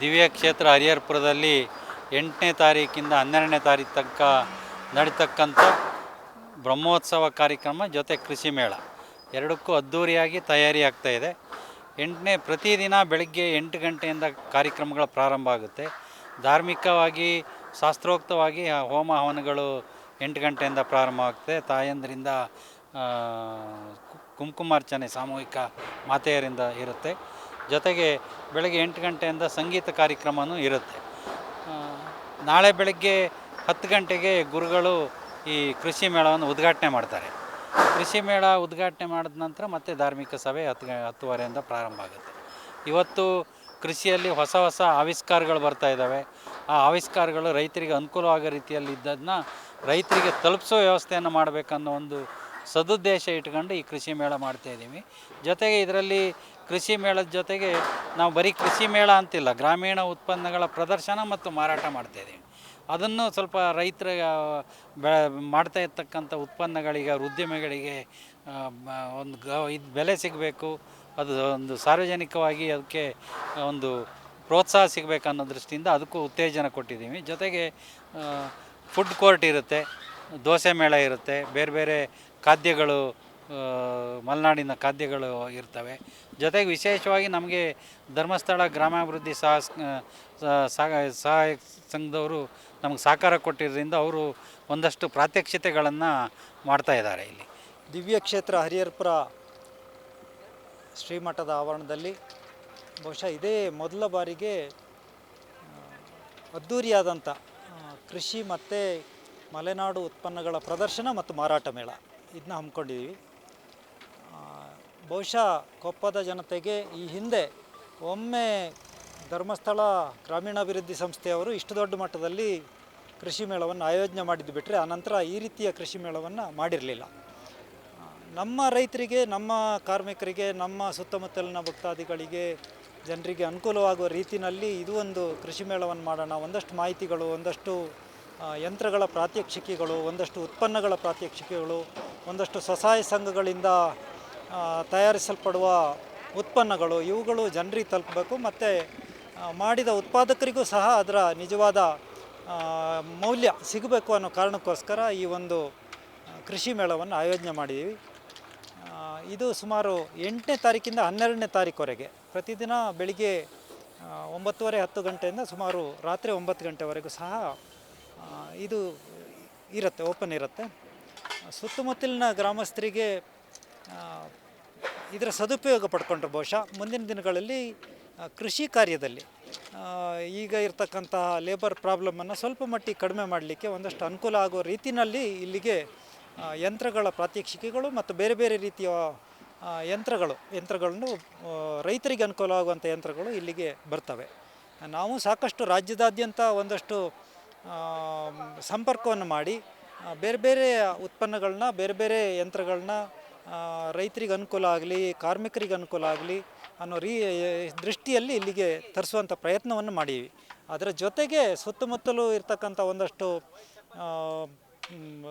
ದಿವ್ಯ ಕ್ಷೇತ್ರ ಹರಿಹರಪುರದಲ್ಲಿ ಎಂಟನೇ ತಾರೀಕಿಂದ ಹನ್ನೆರಡನೇ ತಾರೀಕು ತನಕ ನಡೀತಕ್ಕಂಥ ಬ್ರಹ್ಮೋತ್ಸವ ಕಾರ್ಯಕ್ರಮ ಜೊತೆ ಕೃಷಿ ಮೇಳ. ಎರಡಕ್ಕೂ ಅದ್ಧೂರಿಯಾಗಿ ತಯಾರಿ ಆಗ್ತಾ ಇದೆ. ಎಂಟನೇ ಪ್ರತಿದಿನ ಬೆಳಗ್ಗೆ ಎಂಟು ಗಂಟೆಯಿಂದ ಕಾರ್ಯಕ್ರಮಗಳು ಪ್ರಾರಂಭ ಆಗುತ್ತೆ. ಧಾರ್ಮಿಕವಾಗಿ, ಶಾಸ್ತ್ರೋಕ್ತವಾಗಿ ಹೋಮ ಹವನಗಳು ಎಂಟು ಗಂಟೆಯಿಂದ ಪ್ರಾರಂಭ ಆಗುತ್ತೆ ತಾಯಂದ್ರಿಂದ ಕುಂಕುಮಾರ್ಚನೆ, ಸಾಮೂಹಿಕ ಮಾತೆಯರಿಂದ ಇರುತ್ತೆ. ಜೊತೆಗೆ ಬೆಳಗ್ಗೆ ಎಂಟು ಗಂಟೆಯಿಂದ ಸಂಗೀತ ಕಾರ್ಯಕ್ರಮವೂ ಇರುತ್ತೆ. ನಾಳೆ ಬೆಳಗ್ಗೆ ಹತ್ತು ಗಂಟೆಗೆ ಗುರುಗಳು ಈ ಕೃಷಿ ಮೇಳವನ್ನು ಉದ್ಘಾಟನೆ ಮಾಡ್ತಾರೆ. ಕೃಷಿ ಮೇಳ ಉದ್ಘಾಟನೆ ಮಾಡಿದ ನಂತರ ಮತ್ತೆ ಧಾರ್ಮಿಕ ಸಭೆ ಹತ್ತು ಹತ್ತುವರೆಯಿಂದ ಪ್ರಾರಂಭ ಆಗುತ್ತೆ. ಇವತ್ತು ಕೃಷಿಯಲ್ಲಿ ಹೊಸ ಹೊಸ ಆವಿಷ್ಕಾರಗಳು ಬರ್ತಾ ಇದ್ದಾವೆ. ಆ ಆವಿಷ್ಕಾರಗಳು ರೈತರಿಗೆ ಅನುಕೂಲವಾಗೋ ರೀತಿಯಲ್ಲಿ ಇದ್ದದನ್ನ ರೈತರಿಗೆ ತಲುಪಿಸೋ ವ್ಯವಸ್ಥೆಯನ್ನು ಮಾಡಬೇಕನ್ನೋ ಒಂದು ಸದುದ್ದೇಶ ಇಟ್ಕೊಂಡು ಈ ಕೃಷಿ ಮೇಳ ಮಾಡ್ತಾ ಇದ್ದೀವಿ. ಜೊತೆಗೆ ಇದರಲ್ಲಿ ಕೃಷಿ ಮೇಳದ ಜೊತೆಗೆ ನಾವು ಬರೀ ಕೃಷಿ ಮೇಳ ಅಂತಿಲ್ಲ, ಗ್ರಾಮೀಣ ಉತ್ಪನ್ನಗಳ ಪ್ರದರ್ಶನ ಮತ್ತು ಮಾರಾಟ ಮಾಡ್ತಾ ಇದ್ದೀವಿ. ಅದನ್ನು ಸ್ವಲ್ಪ ರೈತರ ಬೆ, ಮಾಡ್ತಾ ಇರ್ತಕ್ಕಂಥ ಉತ್ಪನ್ನಗಳಿಗೆ ಅವ್ರ ಉದ್ಯಮಿಗಳಿಗೆ ಒಂದು ಗ, ಇದು ಬೆಲೆ ಸಿಗಬೇಕು, ಅದು ಒಂದು ಸಾರ್ವಜನಿಕವಾಗಿ ಅದಕ್ಕೆ ಒಂದು ಪ್ರೋತ್ಸಾಹ ಸಿಗಬೇಕನ್ನೋ ದೃಷ್ಟಿಯಿಂದ ಅದಕ್ಕೂ ಉತ್ತೇಜನ ಕೊಟ್ಟಿದ್ದೀವಿ. ಜೊತೆಗೆ ಫುಡ್ ಕೋರ್ಟ್ ಇರುತ್ತೆ, ದೋಸೆ ಮೇಳ ಇರುತ್ತೆ, ಬೇರೆ ಬೇರೆ ಖಾದ್ಯಗಳು ಮಲೆನಾಡಿನ ಖಾದ್ಯಗಳು ಇರ್ತವೆ. ಜೊತೆಗೆ ವಿಶೇಷವಾಗಿ ನಮಗೆ ಧರ್ಮಸ್ಥಳ ಗ್ರಾಮಾಭಿವೃದ್ಧಿ ಸಹ ಸಹಾಯ ಸಂಘದವರು ನಮಗೆ ಸಹಕಾರ ಕೊಟ್ಟಿದ್ದರಿಂದ ಅವರು ಒಂದಷ್ಟು ಪ್ರಾತ್ಯಕ್ಷತೆಗಳನ್ನು ಮಾಡ್ತಾ ಇದ್ದಾರೆ ಇಲ್ಲಿ. ದಿವ್ಯ ಕ್ಷೇತ್ರ ಹರಿಹರಪುರ ಶ್ರೀಮಠದ ಆವರಣದಲ್ಲಿ ಬಹುಶಃ ಇದೇ ಮೊದಲ ಬಾರಿಗೆ ಅದ್ಧೂರಿಯಾದಂಥ ಕೃಷಿ ಮತ್ತು ಮಲೆನಾಡು ಉತ್ಪನ್ನಗಳ ಪ್ರದರ್ಶನ ಮತ್ತು ಮಾರಾಟ ಮೇಳ ಇದನ್ನ ಹಮ್ಮಿಕೊಂಡಿದ್ದೀವಿ. ಬಹುಶಃ ಕೊಪ್ಪದ ಜನತೆಗೆ ಈ ಹಿಂದೆ ಒಮ್ಮೆ ಧರ್ಮಸ್ಥಳ ಗ್ರಾಮೀಣಾಭಿವೃದ್ಧಿ ಸಂಸ್ಥೆಯವರು ಇಷ್ಟು ದೊಡ್ಡ ಮಟ್ಟದಲ್ಲಿ ಕೃಷಿ ಮೇಳವನ್ನು ಆಯೋಜನೆ ಮಾಡಿದ್ದು ಬಿಟ್ಟರೆ ಆನಂತರ ಈ ರೀತಿಯ ಕೃಷಿ ಮೇಳವನ್ನು ಮಾಡಿರಲಿಲ್ಲ. ನಮ್ಮ ರೈತರಿಗೆ, ನಮ್ಮ ಕಾರ್ಮಿಕರಿಗೆ, ನಮ್ಮ ಸುತ್ತಮುತ್ತಲಿನ ಭಕ್ತಾದಿಗಳಿಗೆ, ಜನರಿಗೆ ಅನುಕೂಲವಾಗುವ ರೀತಿಯಲ್ಲಿ ಇದು ಒಂದು ಕೃಷಿ ಮೇಳವನ್ನು ಮಾಡೋಣ, ಒಂದಷ್ಟು ಮಾಹಿತಿಗಳು, ಒಂದಷ್ಟು ಯಂತ್ರಗಳ ಪ್ರಾತ್ಯಕ್ಷಿಕೆಗಳು, ಒಂದಷ್ಟು ಉತ್ಪನ್ನಗಳ ಪ್ರಾತ್ಯಕ್ಷಿಕೆಗಳು, ಒಂದಷ್ಟು ಸ್ವಸಹಾಯ ಸಂಘಗಳಿಂದ ತಯಾರಿಸಲ್ಪಡುವ ಉತ್ಪನ್ನಗಳು, ಇವುಗಳು ಜನರಿಗೆ ತಲುಪಬೇಕು ಮತ್ತು ಮಾಡಿದ ಉತ್ಪಾದಕರಿಗೂ ಸಹ ಅದರ ನಿಜವಾದ ಮೌಲ್ಯ ಸಿಗಬೇಕು ಅನ್ನೋ ಕಾರಣಕ್ಕೋಸ್ಕರ ಈ ಒಂದು ಕೃಷಿ ಮೇಳವನ್ನು ಆಯೋಜನೆ ಮಾಡಿದ್ದೀವಿ. ಇದು ಸುಮಾರು ಎಂಟನೇ ತಾರೀಕಿಂದ ಹನ್ನೆರಡನೇ ತಾರೀಕುವರೆಗೆ. ಪ್ರತಿದಿನ ಬೆಳಿಗ್ಗೆ ಒಂಬತ್ತುವರೆ ಹತ್ತು ಗಂಟೆಯಿಂದ ಸುಮಾರು ರಾತ್ರಿ ಒಂಬತ್ತು ಗಂಟೆವರೆಗೂ ಸಹ ಇದು ಇರುತ್ತೆ, ಓಪನ್ ಇರುತ್ತೆ. ಸುತ್ತಮುತ್ತಲಿನ ಗ್ರಾಮಸ್ಥರಿಗೆ ಇದರ ಸದುಪಯೋಗ ಪಡ್ಕೊಂಡ್ರೆ ಬಹುಶಃ ಮುಂದಿನ ದಿನಗಳಲ್ಲಿ ಕೃಷಿ ಕಾರ್ಯದಲ್ಲಿ. ಈಗ ಇರ್ತಕ್ಕಂತಹ ಲೇಬರ್ ಪ್ರಾಬ್ಲಮನ್ನು ಸ್ವಲ್ಪ ಮಟ್ಟಿಗೆ ಕಡಿಮೆ ಮಾಡಲಿಕ್ಕೆ ಒಂದಷ್ಟು ಅನುಕೂಲ ಆಗೋ ರೀತಿಯಲ್ಲಿ ಇಲ್ಲಿಗೆ ಯಂತ್ರಗಳ ಪ್ರಾತ್ಯಕ್ಷಿಕೆಗಳು ಮತ್ತು ಬೇರೆ ಬೇರೆ ರೀತಿಯ ಯಂತ್ರಗಳು, ಯಂತ್ರಗಳನ್ನು ರೈತರಿಗೆ ಅನುಕೂಲ ಆಗುವಂಥ ಯಂತ್ರಗಳು ಇಲ್ಲಿಗೆ ಬರ್ತವೆ. ನಾವು ಸಾಕಷ್ಟು ರಾಜ್ಯದಾದ್ಯಂತ ಒಂದಷ್ಟು ಸಂಪರ್ಕವನ್ನು ಮಾಡಿ ಬೇರೆ ಬೇರೆ ಉತ್ಪನ್ನಗಳನ್ನ, ಬೇರೆ ಬೇರೆ ಯಂತ್ರಗಳನ್ನ ರೈತರಿಗೆ ಅನುಕೂಲ ಆಗಲಿ, ಕಾರ್ಮಿಕರಿಗೆ ಅನುಕೂಲ ಆಗಲಿ ಅನ್ನೋ ರೀ ದೃಷ್ಟಿಯಲ್ಲಿ ಇಲ್ಲಿಗೆ ತರಿಸುವಂಥ ಪ್ರಯತ್ನವನ್ನು ಮಾಡೀವಿ ಅದರ ಜೊತೆಗೆ ಸುತ್ತಮುತ್ತಲೂ ಇರ್ತಕ್ಕಂಥ ಒಂದಷ್ಟು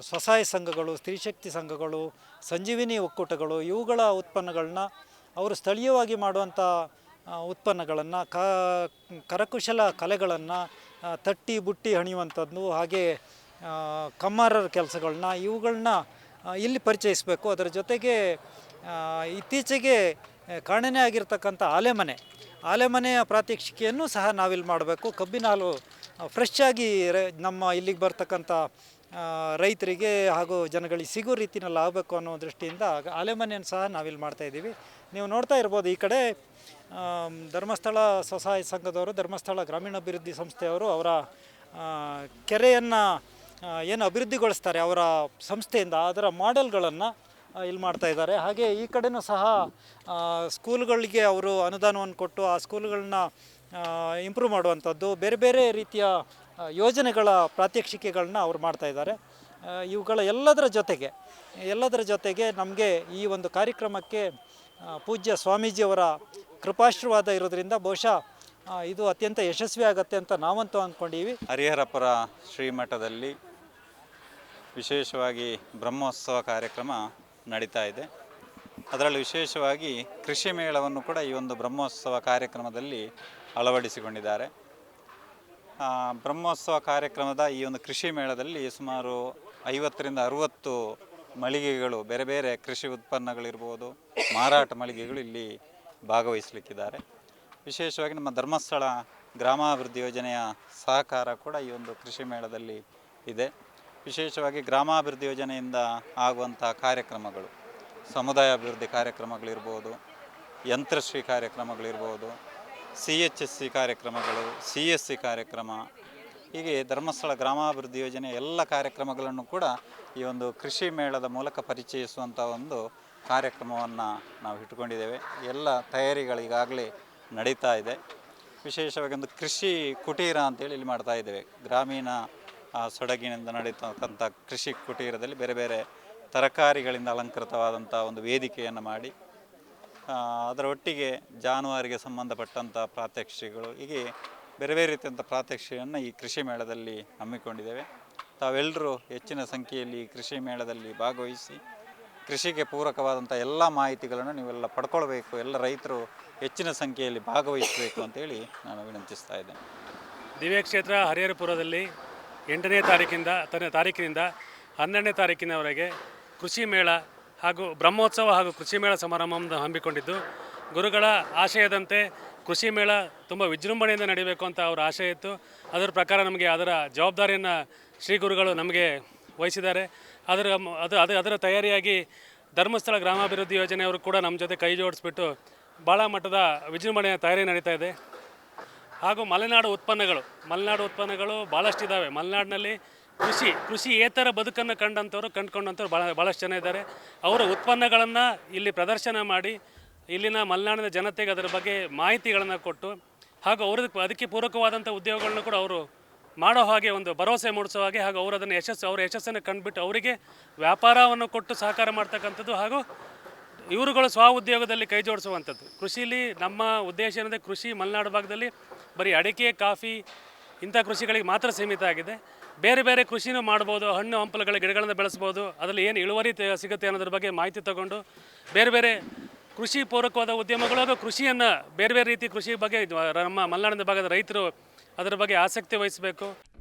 ಸ್ವಸಹಾಯ ಸಂಘಗಳು ಸ್ತ್ರೀಶಕ್ತಿ ಸಂಘಗಳು, ಸಂಜೀವಿನಿ ಒಕ್ಕೂಟಗಳು, ಇವುಗಳ ಉತ್ಪನ್ನಗಳನ್ನ ಅವರು ಸ್ಥಳೀಯವಾಗಿ ಮಾಡುವಂಥ ಉತ್ಪನ್ನಗಳನ್ನು, ಕ, ಕರಕುಶಲ ಕಲೆಗಳನ್ನು ತಟ್ಟಿ, ಬುಟ್ಟಿ ಹಣಿಯುವಂಥದ್ದು, ಹಾಗೆ ಕಮ್ಮಾರರ ಕೆಲಸಗಳನ್ನ, ಇವುಗಳನ್ನ ಇಲ್ಲಿ ಪರಿಚಯಿಸಬೇಕು? ಅದರ ಜೊತೆಗೆ ಇತ್ತೀಚೆಗೆ ಕಾಣನೇ ಆಗಿರ್ತಕ್ಕಂಥ ಆಲೆಮನೆ. ಆಲೆಮನೆಯ ಪ್ರಾತ್ಯಕ್ಷಿಕೆಯನ್ನು ಸಹ ನಾವಿಲ್ಲಿ ಮಾಡಬೇಕು. ಕಬ್ಬಿನ ಹಾಲು ಫ್ರೆಶ್ ಆಗಿ ನಮ್ಮ ಇಲ್ಲಿಗೆ ಬರ್ತಕ್ಕಂಥ ರೈತರಿಗೆ ಹಾಗೂ ಜನಗಳಿಗೆ ಸಿಗೋ ರೀತಿಯಲ್ಲಿ ಆಗಬೇಕು ಅನ್ನೋ ದೃಷ್ಟಿಯಿಂದ ಆಲೆಮನೆಯನ್ನು ಸಹ ನಾವಿಲ್ಲಿ ಮಾಡ್ತಾ ಇದ್ದೀವಿ. ನೀವು ನೋಡ್ತಾ ಇರ್ಬೋದು ಈ ಕಡೆ ಧರ್ಮಸ್ಥಳ ಸ್ವಸಹಾಯ ಸಂಘದವರು, ಧರ್ಮಸ್ಥಳ ಗ್ರಾಮೀಣಾಭಿವೃದ್ಧಿ ಸಂಸ್ಥೆಯವರು ಅವರ ಕೆರೆಯನ್ನು ಏನು ಅಭಿವೃದ್ಧಿಗೊಳಿಸ್ತಾರೆ ಅವರ ಸಂಸ್ಥೆಯಿಂದ, ಅದರ ಮಾಡೆಲ್ಗಳನ್ನು ಇಲ್ಲಿ ಮಾಡ್ತಾ ಇದ್ದಾರೆ. ಹಾಗೆ ಈ ಕಡೆನೂ ಸಹ ಸ್ಕೂಲ್ಗಳಿಗೆ ಅವರು ಅನುದಾನವನ್ನು ಕೊಟ್ಟು ಆ ಸ್ಕೂಲ್ಗಳನ್ನ ಇಂಪ್ರೂವ್ ಮಾಡುವಂಥದ್ದು, ಬೇರೆ ಬೇರೆ ರೀತಿಯ ಯೋಜನೆಗಳ ಪ್ರಾತ್ಯಕ್ಷಿಕೆಗಳನ್ನ ಅವ್ರು ಮಾಡ್ತಾ ಇದ್ದಾರೆ. ಇವುಗಳ ಎಲ್ಲದರ ಜೊತೆಗೆ ಎಲ್ಲದರ ಜೊತೆಗೆ ನಮಗೆ ಈ ಒಂದು ಕಾರ್ಯಕ್ರಮಕ್ಕೆ ಪೂಜ್ಯ ಸ್ವಾಮೀಜಿಯವರ ಕೃಪಾಶೀರ್ವಾದ ಇರೋದ್ರಿಂದ ಬಹುಶಃ ಇದು ಅತ್ಯಂತ ಯಶಸ್ವಿ ಆಗತ್ತೆ ಅಂತ ನಾವಂತೂ ಅಂದ್ಕೊಂಡೀವಿ ಹರಿಹರಪುರ ಶ್ರೀಮಠದಲ್ಲಿ ವಿಶೇಷವಾಗಿ ಬ್ರಹ್ಮೋತ್ಸವ ಕಾರ್ಯಕ್ರಮ ನಡೀತಾ ಇದೆ. ಅದರಲ್ಲಿ ವಿಶೇಷವಾಗಿ ಕೃಷಿ ಮೇಳವನ್ನು ಕೂಡ ಈ ಒಂದು ಬ್ರಹ್ಮೋತ್ಸವ ಕಾರ್ಯಕ್ರಮದಲ್ಲಿ ಅಳವಡಿಸಿಕೊಂಡಿದ್ದಾರೆ. ಬ್ರಹ್ಮೋತ್ಸವ ಕಾರ್ಯಕ್ರಮದ ಈ ಒಂದು ಕೃಷಿ ಮೇಳದಲ್ಲಿ ಸುಮಾರು ಐವತ್ತರಿಂದ ಅರುವತ್ತು ಮಳಿಗೆಗಳು, ಬೇರೆ ಬೇರೆ ಕೃಷಿ ಉತ್ಪನ್ನಗಳಿರ್ಬೋದು, ಮಾರಾಟ ಮಳಿಗೆಗಳು ಇಲ್ಲಿ ಭಾಗವಹಿಸಲಿಕ್ಕಿದ್ದಾರೆ. ವಿಶೇಷವಾಗಿ ನಮ್ಮ ಧರ್ಮಸ್ಥಳ ಗ್ರಾಮಾಭಿವೃದ್ಧಿ ಯೋಜನೆಯ ಸಹಕಾರ ಕೂಡ ಈ ಒಂದು ಕೃಷಿ ಮೇಳದಲ್ಲಿ ಇದೆ. ವಿಶೇಷವಾಗಿ ಗ್ರಾಮಾಭಿವೃದ್ಧಿ ಯೋಜನೆಯಿಂದ ಆಗುವಂಥ ಕಾರ್ಯಕ್ರಮಗಳು, ಸಮುದಾಯ ಅಭಿವೃದ್ಧಿ ಕಾರ್ಯಕ್ರಮಗಳಿರ್ಬೋದು, ಯಂತ್ರಶ್ರೀ ಕಾರ್ಯಕ್ರಮಗಳಿರ್ಬೋದು, ಸಿ ಎಚ್ ಎಸ್ ಸಿ ಕಾರ್ಯಕ್ರಮಗಳು, ಸಿ ಎಸ್ ಸಿ ಕಾರ್ಯಕ್ರಮ, ಹೀಗೆ ಧರ್ಮಸ್ಥಳ ಗ್ರಾಮಾಭಿವೃದ್ಧಿ ಯೋಜನೆ ಎಲ್ಲ ಕಾರ್ಯಕ್ರಮಗಳನ್ನು ಕೂಡ ಈ ಒಂದು ಕೃಷಿ ಮೇಳದ ಮೂಲಕ ಪರಿಚಯಿಸುವಂಥ ಒಂದು ಕಾರ್ಯಕ್ರಮವನ್ನು ನಾವು ಇಟ್ಕೊಂಡಿದ್ದೇವೆ ಎಲ್ಲ ತಯಾರಿಗಳು ಈಗಾಗಲೇ ನಡೀತಾ ಇದೆ. ವಿಶೇಷವಾಗಿ ಒಂದು ಕೃಷಿ ಕುಟೀರ ಅಂತೇಳಿ ಇಲ್ಲಿ ಮಾಡ್ತಾ ಇದ್ದೇವೆ. ಗ್ರಾಮೀಣ ಸೊಡಗಿನಿಂದ ನಡೀತಕ್ಕಂಥ ಕೃಷಿ ಕುಟೀರದಲ್ಲಿ ಬೇರೆ ಬೇರೆ ತರಕಾರಿಗಳಿಂದ ಅಲಂಕೃತವಾದಂಥ ಒಂದು ವೇದಿಕೆಯನ್ನು ಮಾಡಿ ಆ, ಅದರ ಒಟ್ಟಿಗೆ ಜಾನುವಾರಿಗೆ ಸಂಬಂಧಪಟ್ಟಂಥ ಪ್ರಾತ್ಯಕ್ಷಿಗಳು ಹೀಗೆ ಬೇರೆ ಬೇರೆ ರೀತಿಯಂಥ ಪ್ರಾತ್ಯಕ್ಷಿಕೆಯನ್ನು ಈ ಕೃಷಿ ಮೇಳದಲ್ಲಿ ಹಮ್ಮಿಕೊಂಡಿದ್ದೇವೆ. ತಾವೆಲ್ಲರೂ ಹೆಚ್ಚಿನ ಸಂಖ್ಯೆಯಲ್ಲಿ ಕೃಷಿ ಮೇಳದಲ್ಲಿ ಭಾಗವಹಿಸಿ ಕೃಷಿಗೆ ಪೂರಕವಾದಂಥ ಎಲ್ಲ ಮಾಹಿತಿಗಳನ್ನು ನೀವೆಲ್ಲ ಪಡ್ಕೊಳ್ಬೇಕು ಎಲ್ಲ ರೈತರು ಹೆಚ್ಚಿನ ಸಂಖ್ಯೆಯಲ್ಲಿ ಭಾಗವಹಿಸಬೇಕು ಅಂತೇಳಿ ನಾನು ವಿನಂತಿಸ್ತಾ ಇದ್ದೇನೆ. ದಿವ್ಯಕ್ಷೇತ್ರ ಹರಿಹರಪುರದಲ್ಲಿ ಎಂಟನೇ ತಾರೀಕಿಂದ ತನ್ನ ತಾರೀಕಿನಿಂದ ಹನ್ನೆರಡನೇ ತಾರೀಕಿನವರೆಗೆ ಕೃಷಿ ಮೇಳ ಹಾಗೂ ಬ್ರಹ್ಮೋತ್ಸವ ಹಾಗೂ ಕೃಷಿ ಮೇಳ ಸಮಾರಂಭವನ್ನು ಹಮ್ಮಿಕೊಂಡಿದ್ದು, ಗುರುಗಳ ಆಶಯದಂತೆ ಕೃಷಿ ಮೇಳ ತುಂಬ ವಿಜೃಂಭಣೆಯಿಂದ ನಡೀಬೇಕು ಅಂತ ಅವರ ಆಶಯ ಇತ್ತು. ಅದರ ಪ್ರಕಾರ ನಮಗೆ ಅದರ ಜವಾಬ್ದಾರಿಯನ್ನು ಶ್ರೀ ಗುರುಗಳು ನಮಗೆ ವಹಿಸಿದ್ದಾರೆ. ಅದರ ಅದು ಅದು, ಅದರ ತಯಾರಿಯಾಗಿ ಧರ್ಮಸ್ಥಳ ಗ್ರಾಮಾಭಿವೃದ್ಧಿ ಯೋಜನೆಯವರು ಕೂಡ ನಮ್ಮ ಜೊತೆ ಕೈ ಜೋಡಿಸ್ಬಿಟ್ಟು ಭಾಳ ಮಟ್ಟದ ವಿಜೃಂಭಣೆಯ ತಯಾರಿ ನಡೀತಾ ಇದೆ. ಹಾಗೂ ಮಲೆನಾಡು ಉತ್ಪನ್ನಗಳು. ಮಲೆನಾಡು ಉತ್ಪನ್ನಗಳು ಭಾಳಷ್ಟಿದ್ದಾವೆ ಮಲೆನಾಡಿನಲ್ಲಿ ಕೃಷಿ ಕೃಷಿ ಏತರ ಬದುಕನ್ನು ಕಂಡಂಥವ್ರು, ಕಂಡುಕೊಂಡಂಥವ್ರು ಭಾಳ ಭಾಳಷ್ಟು ಜನ ಇದ್ದಾರೆ. ಅವರ ಉತ್ಪನ್ನಗಳನ್ನು ಇಲ್ಲಿ ಪ್ರದರ್ಶನ ಮಾಡಿ, ಇಲ್ಲಿನ ಮಲೆನಾಡಿನ ಜನತೆಗೆ ಅದರ ಬಗ್ಗೆ ಮಾಹಿತಿಗಳನ್ನು ಕೊಟ್ಟು, ಹಾಗೂ ಅವ್ರದ್ದು ಅದಕ್ಕೆ ಪೂರಕವಾದಂಥ ಉದ್ಯೋಗಗಳನ್ನು ಕೂಡ ಅವರು ಮಾಡೋ ಹಾಗೆ ಒಂದು ಭರವಸೆ ಮೂಡಿಸೋ ಹಾಗೆ, ಹಾಗೂ ಅವರು ಅದನ್ನು ಯಶಸ್ಸು, ಅವರ ಯಶಸ್ಸನ್ನು ಕಂಡುಬಿಟ್ಟು ಅವರಿಗೆ ವ್ಯಾಪಾರವನ್ನು ಕೊಟ್ಟು ಸಹಕಾರ ಮಾಡ್ತಕ್ಕಂಥದ್ದು ಹಾಗೂ ಇವರುಗಳು ಸ್ವ ಉದ್ಯೋಗದಲ್ಲಿ ಕೈ ಜೋಡಿಸುವಂಥದ್ದು. ಕೃಷಿಲಿ ನಮ್ಮ ಉದ್ದೇಶ ಏನಂದರೆ ಕೃಷಿ ಮಲೆನಾಡು ಭಾಗದಲ್ಲಿ ಬರೀ ಅಡಿಕೆ, ಕಾಫಿ ಇಂಥ ಕೃಷಿಗಳಿಗೆ ಮಾತ್ರ ಸೀಮಿತ ಆಗಿದೆ. ಬೇರೆ ಬೇರೆ ಕೃಷಿನೂ ಮಾಡ್ಬೋದು, ಹಣ್ಣು, ಹಂಪಲುಗಳ ಗಿಡಗಳನ್ನು ಬೆಳೆಸ್ಬೋದು. ಅದರಲ್ಲಿ ಏನು ಇಳುವರಿ ಸಿಗುತ್ತೆ ಅನ್ನೋದ್ರ ಬಗ್ಗೆ ಮಾಹಿತಿ ತಗೊಂಡು ಬೇರೆ ಬೇರೆ ಕೃಷಿ ಪೂರಕವಾದ ಉದ್ಯಮಗಳು ಕೃಷಿಯನ್ನು ಬೇರೆ ಬೇರೆ ರೀತಿ ಕೃಷಿ ಬಗ್ಗೆ ನಮ್ಮ ಮಲೆನಾಡಿನ ಭಾಗದ ರೈತರು ಅದರ ಬಗ್ಗೆ ಆಸಕ್ತಿ ವಹಿಸಬೇಕು.